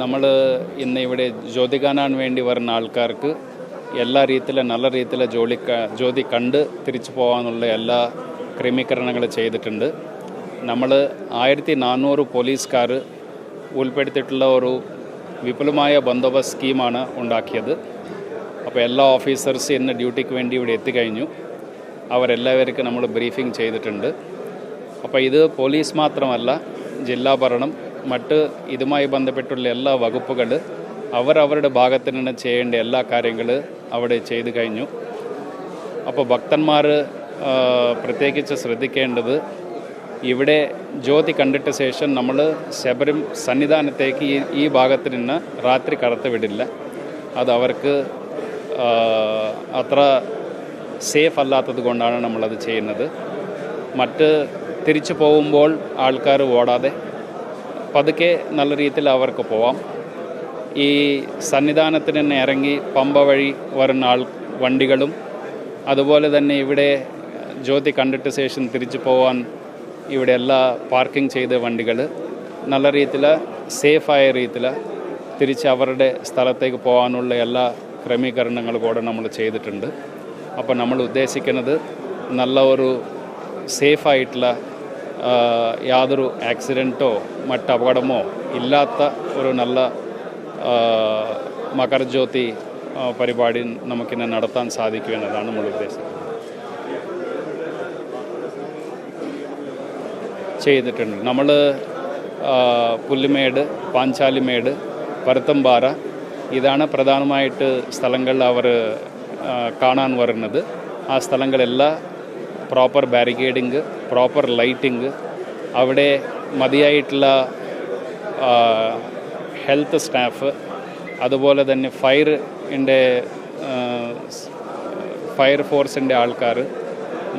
നമ്മൾ ഇന്ന് ഇവിടെ ജ്യോതി കാണാൻ വേണ്ടി വരുന്ന ആൾക്കാർക്ക് എല്ലാ രീതിയിലെ നല്ല രീതിയിലെ ജോലി ജ്യോതി കണ്ട് തിരിച്ചു പോകാനുള്ള എല്ലാ ക്രമീകരണങ്ങളും ചെയ്തിട്ടുണ്ട്. നമ്മൾ ആയിരത്തി നാനൂറ് പോലീസുകാർ ഉൾപ്പെടുത്തിയിട്ടുള്ള ഒരു വിപുലമായ ബന്ദോബസ്ത് സ്കീമാണ് ഉണ്ടാക്കിയത്. അപ്പോൾ എല്ലാ ഓഫീസേഴ്സ് ഇന്ന് ഡ്യൂട്ടിക്ക് വേണ്ടി ഇവിടെ എത്തിക്കഴിഞ്ഞു. അവരെല്ലാവർക്കും നമ്മൾ ബ്രീഫിംഗ് ചെയ്തിട്ടുണ്ട്. അപ്പോൾ ഇത് പോലീസ് മാത്രമല്ല ജില്ലാ ഭരണം മറ്റ് ഇതുമായി ബന്ധപ്പെട്ടുള്ള എല്ലാ വകുപ്പുകൾ അവരവരുടെ ഭാഗത്ത് നിന്ന് ചെയ്യേണ്ട എല്ലാ കാര്യങ്ങൾ അവിടെ ചെയ്തു കഴിഞ്ഞു. അപ്പോൾ ഭക്തന്മാർ പ്രത്യേകിച്ച് ശ്രദ്ധിക്കേണ്ടത് ഇവിടെ ജ്യോതി കണ്ടിട്ട ശേഷം നമ്മൾ ശബരം സന്നിധാനത്തേക്ക് ഈ ഈ ഭാഗത്ത് നിന്ന് രാത്രി കടത്തിവിടില്ല അത് അവർക്ക് അത്ര സേഫ് അല്ലാത്തത് കൊണ്ടാണ് നമ്മളത് ചെയ്യുന്നത്. മറ്റ് തിരിച്ചു പോകുമ്പോൾ ആൾക്കാർ ഓടാതെ പതുക്കെ നല്ല രീതിയിൽ അവർക്ക് പോവാം. ഈ സന്നിധാനത്തിന് തന്നെ ഇറങ്ങി പമ്പ വഴി വരുന്ന ആൾ വണ്ടികളും അതുപോലെ തന്നെ ഇവിടെ ജ്യോതി കണ്ടിട്ട് ശേഷം തിരിച്ചു പോവാൻ ഇവിടെ എല്ലാ പാർക്കിംഗ് ചെയ്ത വണ്ടികൾ നല്ല രീതിയിൽ സേഫായ രീതിയിൽ തിരിച്ച് അവരുടെ സ്ഥലത്തേക്ക് പോകാനുള്ള എല്ലാ ക്രമീകരണങ്ങളും കൂടെ നമ്മൾ ചെയ്തിട്ടുണ്ട്. അപ്പോൾ നമ്മൾ ഉദ്ദേശിക്കുന്നത് നല്ല ഒരു സേഫായിട്ടുള്ള യാതൊരു ആക്സിഡന്റോ മറ്റ് അപകടമോ ഇല്ലാത്ത ഒരു നല്ല ആ, മകരജ്യോതി പരിപാടി നമുക്കിന്നെ നടത്താൻ സാധിക്കും എന്നതാണ് നമ്മൾ ഉദ്ദേശിക്കുന്നത്. ചെയ്തിട്ടുണ്ട്. നമ്മൾ പുല്ലുമേട് പാഞ്ചാലിമേട് പരുത്തമ്പാറ ഇതാണ് പ്രധാനമായിട്ട് സ്ഥലങ്ങളിൽ അവർ കാണാൻ വരുന്നത്. ആ സ്ഥലങ്ങളെല്ലാം പ്രോപ്പർ ബാരിക്കേഡിങ് പ്രോപ്പർ ലൈറ്റിങ് അവിടെ മതിയായിട്ടുള്ള ഹെൽത്ത് സ്റ്റാഫ് അതുപോലെ തന്നെ ഫയറിന്റെ ഫയർ ഫോഴ്സിന്റെ ആൾക്കാർ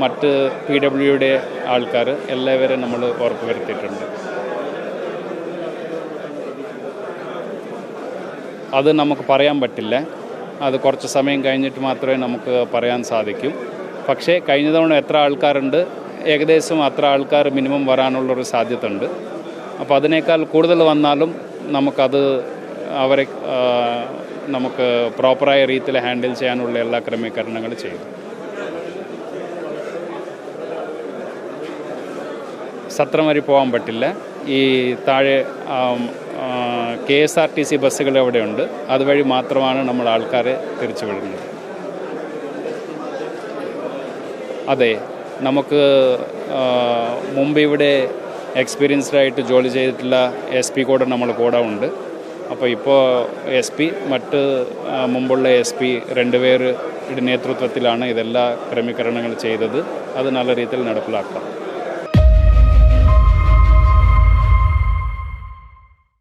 മറ്റ് പി ഡബ്ല്യുയുടെ ആൾക്കാർ എല്ലാവരും നമ്മൾ ഉറപ്പുവരുത്തിയിട്ടുണ്ട്. അത് നമുക്ക് പറയാൻ പറ്റില്ല. അത് കുറച്ച് സമയം കഴിഞ്ഞിട്ട് മാത്രമേ നമുക്ക് പറയാൻ സാധിക്കൂ. പക്ഷേ കഴിഞ്ഞ തവണ എത്ര ആൾക്കാരുണ്ട്? ഏകദേശം അത്ര ആൾക്കാർ മിനിമം വരാനുള്ളൊരു സാധ്യത ഉണ്ട് അപ്പോൾ അതിനേക്കാൾ കൂടുതൽ വന്നാലും നമുക്കത് അവരെ നമുക്ക് പ്രോപ്പറായ രീതിയിൽ ഹാൻഡിൽ ചെയ്യാനുള്ള എല്ലാ ക്രമീകരണങ്ങളും ചെയ്യും. സത്രം വരെ പോകാൻ പറ്റില്ല. ഈ താഴെ K S R T C ബസ്സുകൾ എവിടെയുണ്ട്? അതുവഴി മാത്രമാണ് നമ്മൾ ആൾക്കാരെ തിരിച്ചു വിടുന്നത്. അതെ നമുക്ക് മുമ്പ് ഇവിടെ എക്സ്പീരിയൻസ്ഡ് ആയിട്ട് ജോലി ചെയ്തിട്ടുള്ള എസ് പി കൂടെ നമ്മൾ കൂടെ ഉണ്ട്. അപ്പോൾ ഇപ്പോൾ എസ് പി മറ്റ് മുമ്പുള്ള എസ് പി രണ്ടുപേരുടെ നേതൃത്വത്തിലാണ് ഇതെല്ലാ ക്രമീകരണങ്ങൾ ചെയ്തത്. അത് നല്ല രീതിയിൽ നടപ്പിലാക്കാം.